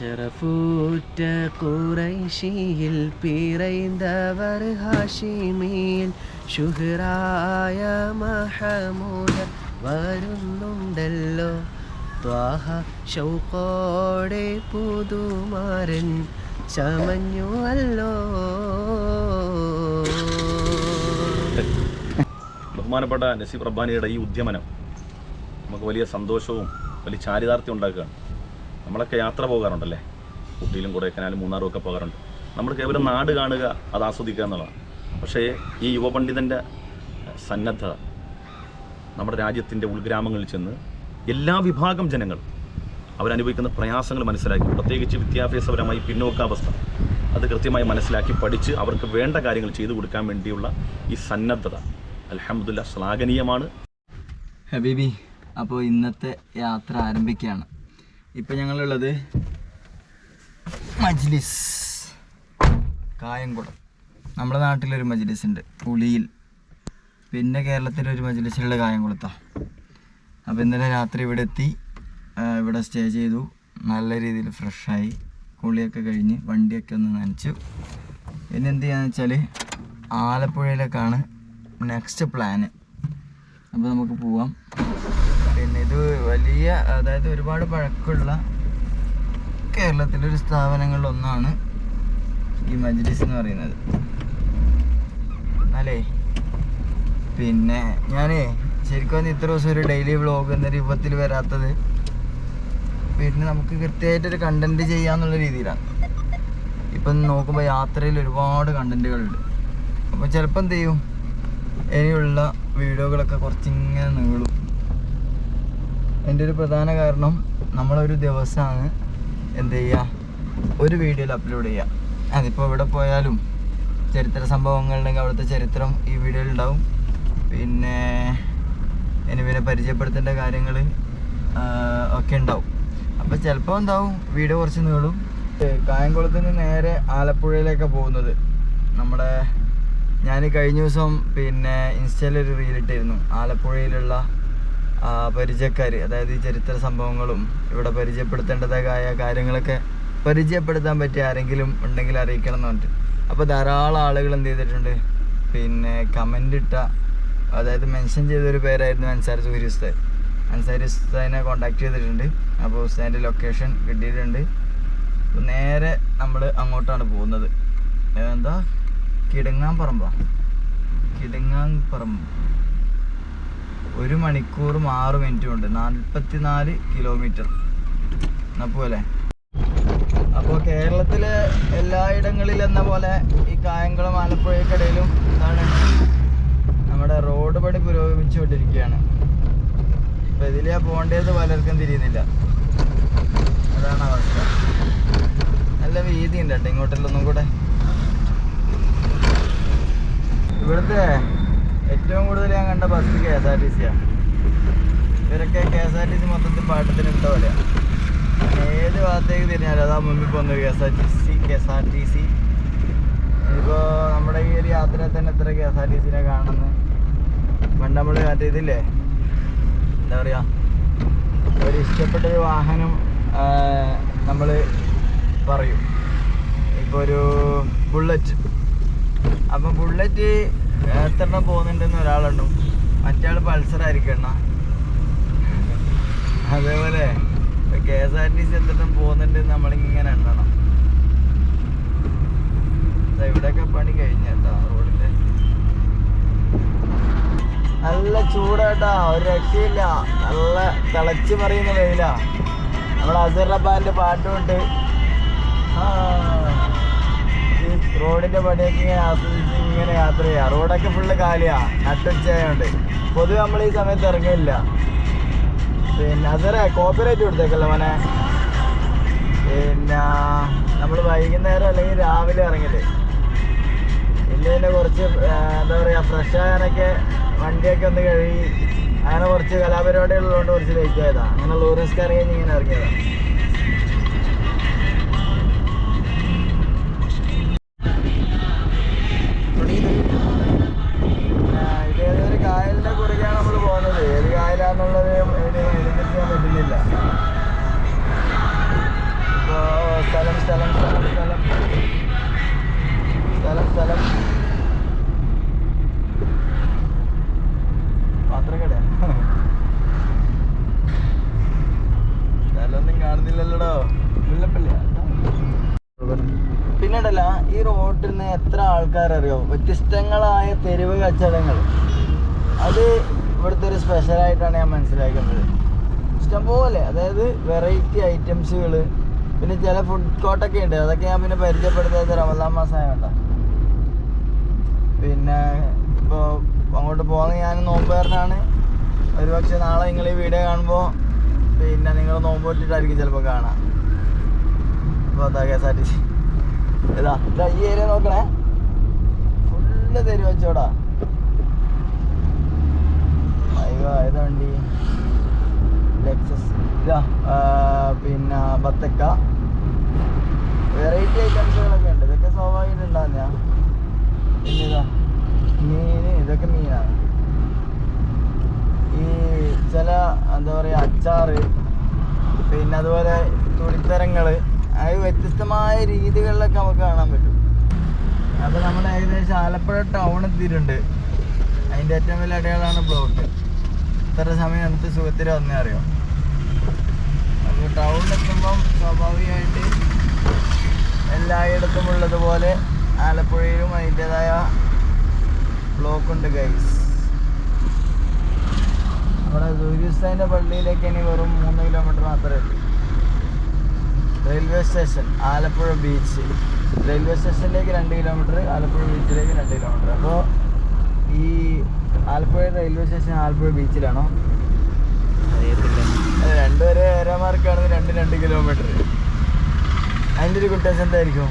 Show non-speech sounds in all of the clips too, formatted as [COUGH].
ഷറഫൂറ്റ കുറൈശിയിൽ പിറൈന്തവർ ഹാഷിമിയിൽ ഷുഹറായ മഹമൂദ വരുന്നുണ്ടല്ലോ. ത്വാഹ ഷൗക്കോടെ പുതുമാരൻ ചമഞ്ഞുവല്ലോ ബഹുമാനപ്പെട്ട നസീബ് റബ്ബാനിയുടെ ഈ ഉദ്യമനം നമുക്ക് വലിയ സന്തോഷവും വലിയ ചാരിതാർത്ഥ്യം ഉണ്ടാക്കുകയാണ്. നമ്മളൊക്കെ യാത്ര പോകാറുണ്ടല്ലേ? ഊട്ടിയിലും കൊടൈക്കനാലും മൂന്നാറും ഒക്കെ പോകാറുണ്ട്. നമ്മൾ കേവലം നാട് കാണുക അത് ആസ്വദിക്കുക എന്നുള്ളതാണ്. പക്ഷേ ഈ യുവപണ്ഡിതന്റെ സന്നദ്ധത നമ്മുടെ രാജ്യത്തിന്റെ ഉൾഗ്രാമങ്ങളിൽ ചെന്ന് എല്ലാ വിഭാഗം ജനങ്ങൾ അവരനുഭവിക്കുന്ന പ്രയാസങ്ങൾ മനസ്സിലാക്കി പ്രത്യേകിച്ച് വിദ്യാഭ്യാസപരമായി പിന്നോക്കാവസ്ഥ അത് കൃത്യമായി മനസ്സിലാക്കി പഠിച്ച് അവർക്ക് വേണ്ട കാര്യങ്ങൾ ചെയ്തു കൊടുക്കാൻ വേണ്ടിയുള്ള ഈ സന്നദ്ധത അലഹമുല്ല ശ്ലാഘനീയമാണ്. ഹബീബി അപ്പോൾ ഇന്നത്തെ യാത്ര ആരംഭിക്കുകയാണ്. ഇപ്പം ഞങ്ങളുള്ളത് മജ്ലിസ്. കായംകുളം. നമ്മുടെ നാട്ടിലൊരു മജ്ലിസ് ഉണ്ട് പുളിയിൽ. പിന്നെ കേരളത്തിലൊരു മജ്ലിസുള്ള കായംകുളത്താണ് അപ്പോൾ ഇന്നലെ രാത്രി ഇവിടെ എത്തി ഇവിടെ സ്റ്റേ ചെയ്തു. നല്ല രീതിയിൽ ഫ്രഷായി. കുളിയൊക്കെ കഴിഞ്ഞ് വണ്ടിയൊക്കെ ഒന്ന് നനച്ചു. പിന്നെ എന്ത് ചെയ്യാന്ന് വെച്ചാൽ ആലപ്പുഴയിലേക്കാണ് നെക്സ്റ്റ് പ്ലാന്. അപ്പോൾ നമുക്ക് പോവാം. പിന്നെ ഇത് വലിയ അതായത് ഒരുപാട് പഴക്കമുള്ള കേരളത്തിലെ ഒരു സ്ഥാപനങ്ങളിൽ ഒന്നാണ് ഈ മജ്ലിസ് എന്ന് പറയുന്നത്. എന്നാലേ പിന്നെ ഞാനേ ശരിക്കും പറഞ്ഞാൽ ഇത്ര ദിവസം ഒരു ഡെയിലി വ്ളോഗ് എന്ന രൂപത്തിൽ വരാത്തത് പിന്നെ നമുക്ക് കൃത്യമായിട്ടൊരു കണ്ടന്റ് ചെയ്യാന്നുള്ള രീതിയിലാണ്. ഇപ്പം നോക്കുമ്പോൾ യാത്രയിൽ ഒരുപാട് കണ്ടന്റുകളുണ്ട് അപ്പോൾ ചിലപ്പോൾ എന്ത് ചെയ്യും? ഇനിയുള്ള വീഡിയോകളൊക്കെ കുറച്ചിങ്ങനെ നീളും. എന്റെ ഒരു പ്രധാന കാരണം നമ്മളൊരു ദിവസമാണ് എന്ത് ചെയ്യുക ഒരു വീഡിയോയിൽ അപ്ലോഡ് ചെയ്യുക അതിപ്പോൾ എവിടെ പോയാലും ചരിത്ര സംഭവങ്ങളുണ്ടെങ്കിൽ അവിടുത്തെ ചരിത്രം ഈ വീഡിയോയിൽ ഉണ്ടാവും. പിന്നെ പിന്നെ പരിചയപ്പെടുത്തേണ്ട കാര്യങ്ങൾ ഒക്കെ ഉണ്ടാവും. അപ്പോൾ ചിലപ്പോൾ എന്താവും? വീഡിയോ കുറച്ച് നീളും. കായംകുളത്തിന് നേരെ ആലപ്പുഴയിലേക്ക് പോകുന്നത്. നമ്മുടെ ഞാൻ കഴിഞ്ഞ ദിവസം പിന്നെ ഇൻസ്റ്റയിൽ ഒരു റീൽ ഇട്ടിരുന്നു. ആലപ്പുഴയിലുള്ള പരിചയക്കാർ അതായത് ഈ ചരിത്ര സംഭവങ്ങളും ഇവിടെ പരിചയപ്പെടുത്തേണ്ടതായ കാര്യങ്ങളൊക്കെ പരിചയപ്പെടുത്താൻ പറ്റിയ ആരെങ്കിലും ഉണ്ടെങ്കിൽ അറിയിക്കണം എന്ന് പറഞ്ഞിട്ട്. അപ്പോൾ ധാരാളം ആളുകൾ എന്ത് ചെയ്തിട്ടുണ്ട്? പിന്നെ കമന്റ് ഇട്ട അതായത് മെൻഷൻ ചെയ്തൊരു പേരായിരുന്നു അൻസാർ സൂര്യ ഉസ്താദ്. അൻസാരി ഉസ്താദിനെ കോണ്ടാക്ട് ചെയ്തിട്ടുണ്ട്. അപ്പോൾ ഉസ്താദിന്റെ ലൊക്കേഷൻ കിട്ടിയിട്ടുണ്ട്. നേരെ നമ്മൾ അങ്ങോട്ടാണ് പോകുന്നത്. എന്താ കിടങ്ങാൻ പറമ്പ. കിടങ്ങാൻ പറമ്പ്. ഒരു മണിക്കൂറും ആറ് മിനിറ്റും ഉണ്ട്. നാൽപ്പത്തി നാല് കിലോമീറ്റർ പോലെ അപ്പോൾ കേരളത്തിലെ എല്ലായിടങ്ങളിൽ എന്ന പോലെ ഈ കായംകുളം ആലപ്പുഴയ്ക്കിടയിലും എന്താണ് നമ്മുടെ റോഡ് പണി പുരോഗമിച്ചുകൊണ്ടിരിക്കുകയാണ്. ഇപ്പം ഇതിലേ പോകേണ്ടത് പലർക്കും തിരിയുന്നില്ല. അതാണ് അവസ്ഥ. നല്ല വീതി ഉണ്ട് കേട്ടോ ഇങ്ങോട്ടല്ലൊന്നും കൂടെ. ഇവിടുത്തെ ഏറ്റവും കൂടുതൽ ഞാൻ കണ്ട bus K S R T സിയാണ് ഇവരൊക്കെ K S R T C മൊത്തത്തിൽ പാട്ടത്തിന് ഇട്ട പോലെയാണ് ഏത് ഭാഗത്തേക്ക് തിരിഞ്ഞാലും അതാ മുമ്പിൽ പോകുന്നത് K S R T C K S R T C ഇപ്പോൾ നമ്മുടെ ഈ ഒരു യാത്രയിൽ തന്നെ എത്ര കെ എസ് ആർ ടി സിനെ കാണുന്നത് പണ്ട് നമ്മൾ മറ്റേ ഇതില്ലേ എന്താ പറയുക ഒരു ഇഷ്ടപ്പെട്ട ഒരു വാഹനം നമ്മൾ പറയും. ഇപ്പോൾ ഒരു ബുള്ളറ്റ്. അപ്പം ബുള്ളറ്റ് എത്രണ്ണം പോകുന്നുണ്ടെന്ന് ഒരാളുണ്ടു. മറ്റാൾ പൾസർ ആയിരിക്കണ അതേപോലെ K S R T C എത്രണ്ണം പോകുന്നുണ്ടെന്ന് നമ്മളിങ്ങനെ എണ്ണണം. ഇവിടെയൊക്കെ പണി കഴിഞ്ഞ കേട്ടോ നല്ല ചൂടാട്ടാ ഒരു രക്ഷയില്ല. നല്ല തിളച്ച് പറയുന്ന വെയിലാ. നമ്മുടെ അസർ പാട്ടുമുണ്ട് റോഡിന്റെ പണിയൊക്കെ ഇങ്ങനെ ആസ്വദിച്ച് ഇങ്ങനെ യാത്ര ചെയ്യാം റോഡൊക്കെ ഫുള്ള് കാലിയാ. നട്ടുച്ചയായോണ്ട്. പൊതുവെ നമ്മൾ ഈ സമയത്ത് ഇറങ്ങില്ല പിന്നെ അതെ കോപ്പറേറ്റ് കൊടുത്തേക്കല്ലോ മോനെ? പിന്നെ നമ്മൾ വൈകുന്നേരം അല്ലെങ്കിൽ രാവിലെ ഇറങ്ങില്ലേ പിന്നെ കുറച്ച് എന്താ പറയുക ഫ്രഷ് ആകാനൊക്കെ വണ്ടിയൊക്കെ ഒന്ന് കഴുകി അങ്ങനെ കുറച്ച് കലാപരിപാടികളുള്ളതുകൊണ്ട് കുറച്ച് ലേറ്റ് ആയതാണ് അങ്ങനെ ലൂറിസ്ക് ഇറങ്ങി ഇങ്ങനെ ഇറങ്ങിയതാ. പിന്നീടല്ല ഈ റോഡിൽ നിന്ന് എത്ര ആൾക്കാരറിയോ? വ്യത്യസ്തങ്ങളായ തെരുവ് കച്ചവടങ്ങൾ. അത് ഇവിടുത്തെ ഒരു സ്പെഷ്യലായിട്ടാണ് ഞാൻ മനസ്സിലാക്കുന്നത്. ഇഷ്ടംപോലെ അതായത് വെറൈറ്റി ഐറ്റംസുകൾ പിന്നെ ചില ഫുഡ് കോർട്ടൊക്കെ ഉണ്ട്. അതൊക്കെ ഞാൻ പിന്നെ പരിചയപ്പെടുത്താത്ത റമദാൻ മാസമായോണ്ട പിന്നെ ഇപ്പോൾ അങ്ങോട്ട് പോകുന്ന ഞാൻ നോമ്പുകാരനാണ്. ഒരുപക്ഷെ നാളെ നിങ്ങൾ ഈ വീഡിയോ കാണുമ്പോൾ പിന്നെ നിങ്ങൾ നോമ്പ് പൊട്ടിട്ടായിരിക്കും ചിലപ്പോൾ കാണാം. അപ്പോൾ അതാ K S R T C ഇതാ ഈ നോക്കണേ. ഫുള്ള് തരും വെച്ചോടാ അയ്യോ ഏതാ വണ്ടി? ലെക്സസ് ഇതാ പിന്നെ ബത്തക്ക. വെറൈറ്റി ഐറ്റംസുകളൊക്കെ ഉണ്ട്. ഇതൊക്കെ സ്വാഭാവികമായിട്ട് ഉണ്ടാകുന്ന പിന്നെ ഇതാ മീന്. ഇതൊക്കെ മീനാണ്. ഈ ചില എന്താ പറയുക അച്ചാറ് പിന്നെ അതുപോലെ തുണിത്തരങ്ങൾ അത് വ്യത്യസ്തമായ രീതികളിലൊക്കെ നമുക്ക് കാണാൻ പറ്റും. അപ്പോൾ നമ്മൾ ഏകദേശം ആലപ്പുഴ ടൗൺ എത്തിയിട്ടുണ്ട്. അതിന്റെ ഏറ്റവും വലിയ അടയാളാണ് ബ്ലോക്ക് ഇത്ര സമയം എന്ത് സുഖത്തിൽ വന്നേ അറിയാം? അപ്പോൾ ടൗണിൽ എത്തുമ്പം സ്വാഭാവികമായിട്ട് എല്ലായിടത്തും ഉള്ളതുപോലെ ആലപ്പുഴയിലും അതിന്റെതായ ബ്ലോക്കുണ്ട് ഗൈസ് നമ്മുടെ സൂര്യുസ്താന്റെ പള്ളിയിലേക്ക് ഇനി വെറും മൂന്ന് കിലോമീറ്റർ മാത്രമേ ഉള്ളൂ. Railway station Alappuzha beach. Railway സ്റ്റേഷനിലേക്ക് രണ്ട് കിലോമീറ്റർ ആലപ്പുഴ ബീച്ചിലേക്ക് രണ്ട് കിലോമീറ്റർ. അപ്പോൾ ഈ ആലപ്പുഴ റെയിൽവേ സ്റ്റേഷൻ ആലപ്പുഴ ബീച്ചിലാണോ? അതെ രണ്ടുപേരെ ഏരാമാർക്കാണെങ്കിൽ രണ്ട് രണ്ട് കിലോമീറ്റർ. അതിന്റെ ഒരു കുട്ടേഷൻ എന്തായിരിക്കും?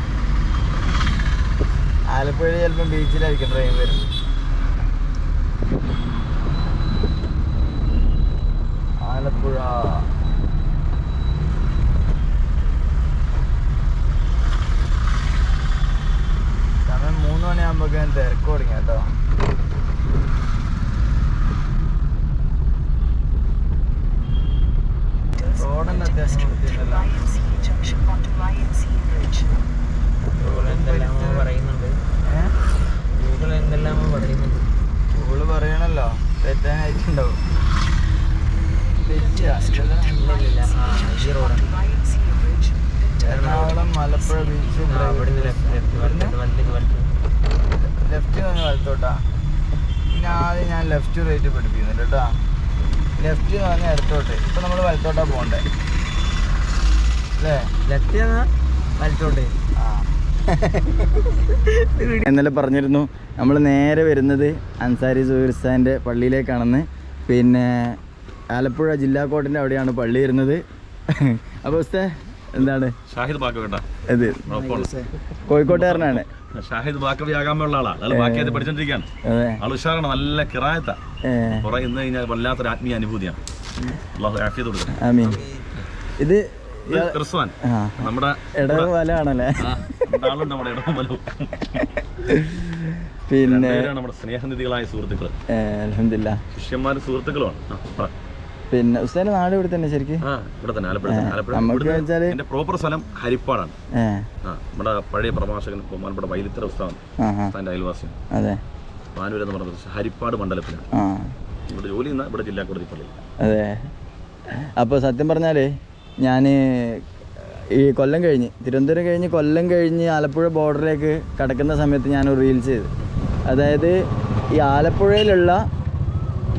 ആലപ്പുഴ ചിലപ്പം ബീച്ചിലായിരിക്കും ട്രെയിൻ വരും ആലപ്പുഴ സമയം മൂന്ന് മണിയാകുമ്പോഴേക്കും തിരക്ക് തുടങ്ങി കേട്ടോ റോഡന്നെ അത്യാവശ്യം വൃത്തിയുണ്ടല്ലോ ഏ? ഗൂഗിൾ പറയണല്ലോ തെറ്റാനായിട്ടുണ്ടാവും തെറ്റിയാ ഇതെല്ലാം എറണാകുളം മലപ്പുഴ ബീച്ച് ലെഫ്റ്റ് നിന്ന് വലത്തോട്ടാ പിന്നെ ആദ്യം ലെഫ്റ്റ് റൈറ്റ് പഠിപ്പിക്കുന്നുണ്ട് കേട്ടോ. ലെഫ്റ്റ് എന്ന് പറഞ്ഞാൽ ഇടത്തോട്ട് ഇപ്പം നമ്മൾ വലത്തോട്ടാ പോകണ്ടേ? അല്ലേ? ലെഫ്റ്റ് വലത്തോട്ട്. ഇന്നലെ [LAUGHS] പറഞ്ഞിരുന്നു? നമ്മൾ നേരെ വരുന്നത് അൻസാരി സുഹൃസ്ഥാന്റെ പള്ളിയിലേക്കാണെന്ന്. പിന്നെ ആലപ്പുഴ ജില്ലാ കോർട്ടിന്റെ അവിടെയാണ് പള്ളി വരുന്നത്. [LAUGHS] അപ്പോൾ എന്താണ്? ഷാഹിദ്. കോഴിക്കോട്ടുകാരനാണ്. ഷാഹിദ് ബാക്കവി ആകാനുള്ള ആളാ. അയാൾ ബാക്കിയായിട്ട് പഠിച്ചോണ്ടിരിക്കുകയാണ് അതെ. ആൾ ഉഷാറാണ് നല്ല കിറായത്ത. കൊറേ ഇന്ന് കഴിഞ്ഞാൽ വല്ലാത്തൊരു ആത്മീയ അനുഭൂതിയാണ്. അള്ളാഹു ആഫിയത് കൊടുക്കണം ഇത് റിസ്വാൻ. നമ്മുടെ ഇടവലാണല്ലേ ആളുണ്ട് നമ്മുടെ ഇടവും പിന്നെ നമ്മുടെ സ്നേഹനിധികളായ സുഹൃത്തുക്കൾ ശിഷ്യന്മാരും സുഹൃത്തുക്കളുമാണ്. പിന്നെ ഉസ്താന്റെ നാട് ഇവിടെ തന്നെ ശരിക്കും? ആ ഇവിടെ തന്നെ ആലപ്പുഴ തന്നെ. ആലപ്പുഴ. നമുക്ക് ഇവിടുന്ന് വെച്ചാൽ എന്റെ പ്രോപ്പർ സ്ഥലം ഹരിപ്പാടാണ്. ഏ. ആ നമ്മുടെ പഴയ പ്രഭാഷകൻ ബഹുമാനപ്പെട്ട വൈലിത്തര ഉസ്താദ് ആ ആ. ഉസ്താദിന്റെ അയൽവാസിയാണ്. അതെ. പാനൂർ എന്ന് പറഞ്ഞ ഹരിപ്പാട് മണ്ഡലത്തിലാണ്. ആ. ഇവിടെ ജോലി ചെയ്യുന്ന ഇവിടെ ജില്ലാ കോടതി പള്ളി അതെ. അപ്പോൾ സത്യം പറഞ്ഞാലേ ഞാൻ ഈ കൊല്ലം കഴിഞ്ഞ് തിരുവനന്തപുരം കഴിഞ്ഞ് കൊല്ലം കഴിഞ്ഞ് ആലപ്പുഴ ബോർഡറിലേക്ക് കടക്കുന്ന സമയത്ത് ഞാൻ ഒരു റീൽസ് ചെയ്തു. അതായത് ഈ ആലപ്പുഴയിലുള്ള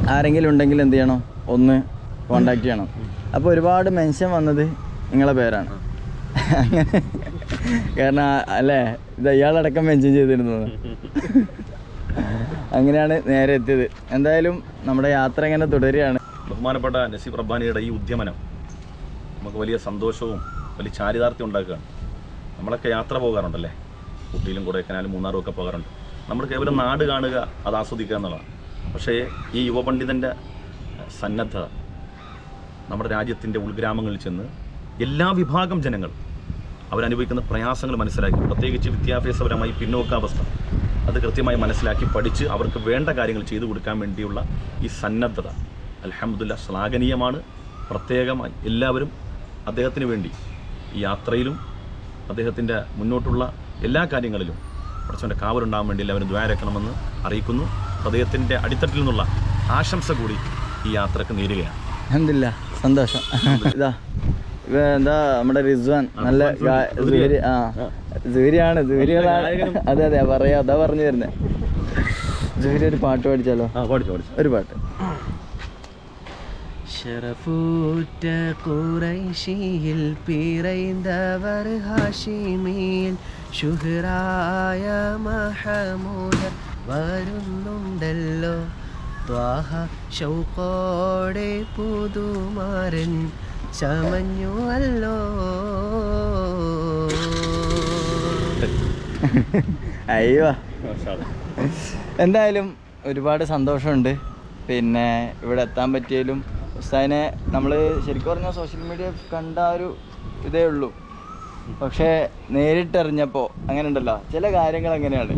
ആരെങ്കിലും ഉണ്ടെങ്കിൽ എന്ത് ചെയ്യണം? ഒന്ന് കോണ്ടാക്ട് ചെയ്യണം. അപ്പോൾ ഒരുപാട് മെൻഷൻ വന്നത് നിങ്ങളെ പേരാണ്. അങ്ങനെ കാരണം അല്ലേ? ഇത് ഇയാളടക്കം മെൻഷൻ ചെയ്തിരുന്നു അങ്ങനെയാണ് നേരെ എത്തിയത്. എന്തായാലും നമ്മുടെ യാത്ര ഇങ്ങനെ തുടരുകയാണ്. ബഹുമാനപ്പെട്ട നസീബ് റബ്ബാനിയുടെ ഈ ഉദ്യമനം നമുക്ക് വലിയ സന്തോഷവും വലിയ ചാരിതാർത്ഥ്യം ഉണ്ടാക്കുകയാണ്. നമ്മളൊക്കെ യാത്ര പോകാറുണ്ടല്ലേ? ഊട്ടിയിലും കൊടൈക്കനാലും മൂന്നാറും ഒക്കെ പോകാറുണ്ട്. നമ്മൾ കേവലം നാട് കാണുക അത് ആസ്വദിക്കുക എന്നുള്ളതാണ്. പക്ഷേ ഈ യുവപണ്ഡിതന്റെ സന്നദ്ധത നമ്മുടെ രാജ്യത്തിന്റെ ഉൾഗ്രാമങ്ങളിൽ ചെന്ന് എല്ലാ വിഭാഗം ജനങ്ങൾ അവരനുഭവിക്കുന്ന പ്രയാസങ്ങൾ മനസ്സിലാക്കി. പ്രത്യേകിച്ച് വിദ്യാഭ്യാസപരമായി പിന്നോക്കാവസ്ഥ. അത് കൃത്യമായി മനസ്സിലാക്കി പഠിച്ച് അവർക്ക് വേണ്ട കാര്യങ്ങൾ ചെയ്തു കൊടുക്കാൻ വേണ്ടിയുള്ള ഈ സന്നദ്ധത അലഹമുല്ല ശ്ലാഘനീയമാണ്. പ്രത്യേകമായി എല്ലാവരും അദ്ദേഹത്തിന് വേണ്ടി ഈ യാത്രയിലും അദ്ദേഹത്തിന്റെ മുന്നോട്ടുള്ള എല്ലാ കാര്യങ്ങളിലും കുറച്ചവന്റെ കാവലുണ്ടാകാൻ വേണ്ടി എല്ലാവരും ദ്വാരക്കണമെന്ന് അറിയിക്കുന്നു. ഹൃദയത്തിന്റെ അടിത്തട്ടിൽ നിന്നുള്ള ആശംസ കൂടി ഈ യാത്രയ്ക്ക് നേരുകയാണ്. അൽഹംദുലില്ല. സന്തോഷം. ഇതാ ഇവ എന്താ നമ്മുടെ റിസ്വാൻ നല്ല സുഹരി ആ സുഹരികളാണ് അതെ അതെ പറയാ അതാ പറഞ്ഞു തരുന്നത് ജൂരി ഒരു പാട്ട് പഠിച്ചു ഒരു പാട്ട്. ഷറഫൂറ്റ കുറൈശിയിൽ പിറൈന്തവർ ഹാഷിമിയിൽ ഷുഹറായ മഹമൂദ വരുന്നുണ്ടല്ലോ. ത്വാഹ ഷൗക്കോടെ പുതുമാരൻ ചമഞ്ഞു അല്ലോ. അയ്യോ. എന്തായാലും ഒരുപാട് സന്തോഷമുണ്ട്. പിന്നെ ഇവിടെ എത്താൻ പറ്റിയാലും ഉസ്താദിനെ നമ്മൾ ശരിക്കും പറഞ്ഞാൽ സോഷ്യൽ മീഡിയ കണ്ട ഒരു ഇതേ ഉള്ളൂ. പക്ഷേ നേരിട്ടറിഞ്ഞപ്പോൾ അങ്ങനെ ഉണ്ടല്ലോ ചില കാര്യങ്ങൾ അങ്ങനെയാണ്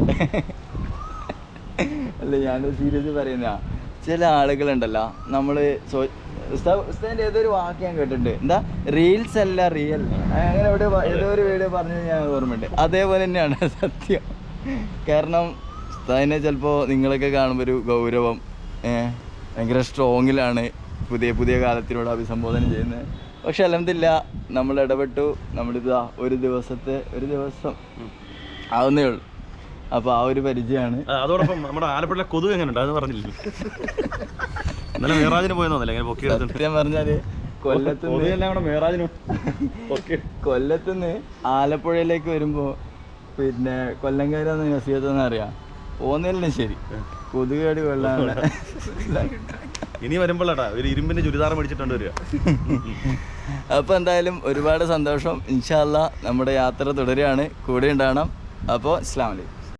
അല്ല ഞാൻ സീരിയസ് പറയുന്ന ചില ആളുകളുണ്ടല്ലോ നമ്മൾ ഉസ്താദിന്റെ ഏതൊരു വാക്ക് ഞാൻ കേട്ടിട്ടുണ്ട്. എന്താ? റീൽസ് അല്ല റിയൽ അങ്ങനെ ഇവിടെ ഏതോ ഒരു വീഡിയോ പറഞ്ഞു ഞാൻ ഓർമ്മയുണ്ട്. അതേപോലെ തന്നെയാണ് [LAUGHS] സത്യം. കാരണം ഉസ്താദിനെ ചിലപ്പോൾ നിങ്ങളൊക്കെ കാണുമ്പോൾ ഒരു ഗൗരവം ഭയങ്കര സ്ട്രോങ്ങിലാണ് പുതിയ പുതിയ കാലത്തിനോട് അഭിസംബോധന ചെയ്യുന്നത് പക്ഷെ അലഹമില്ല നമ്മൾ ഇടപെട്ടു. നമ്മളിതാ ഒരു ദിവസത്തെ ഒരു ദിവസം. ആവുന്നേ ഉള്ളൂ. അപ്പോൾ ആ ഒരു പരിചയമാണ്. അതോടൊപ്പം നമ്മുടെ ആലപ്പുഴ കൊതുക് എങ്ങനെയുണ്ട് അത് പറഞ്ഞില്ല? ഇന്നലെ മേറാജിന് പോയെന്നല്ലേ ഇങ്ങനെ പൊക്കി സത്യം പറഞ്ഞാൽ കൊല്ലത്തുനിന്ന് കൊല്ലത്തുനിന്ന് ആലപ്പുഴയിലേക്ക് വരുമ്പോ പിന്നെ കൊല്ലംകാരെന്ന് നസീഹത്തെന്ന് അറിയാ പോന്നതല്ലേ ശരി. കൊതുകേടി വെള്ളാണ് ഇനി വരുമ്പോഴാ ഒരു ഇരുമ്പിന്റെ ചുരിദാർ മേടിച്ചിട്ടുണ്ട് വരിക. അപ്പോൾ എന്തായാലും ഒരുപാട് സന്തോഷം. ഇൻഷാല്ല നമ്മുടെ യാത്ര തുടരുകയാണ്. കൂടെ ഉണ്ടാവണം. അപ്പോൾ ഇസ്ലാം വലൈക്കും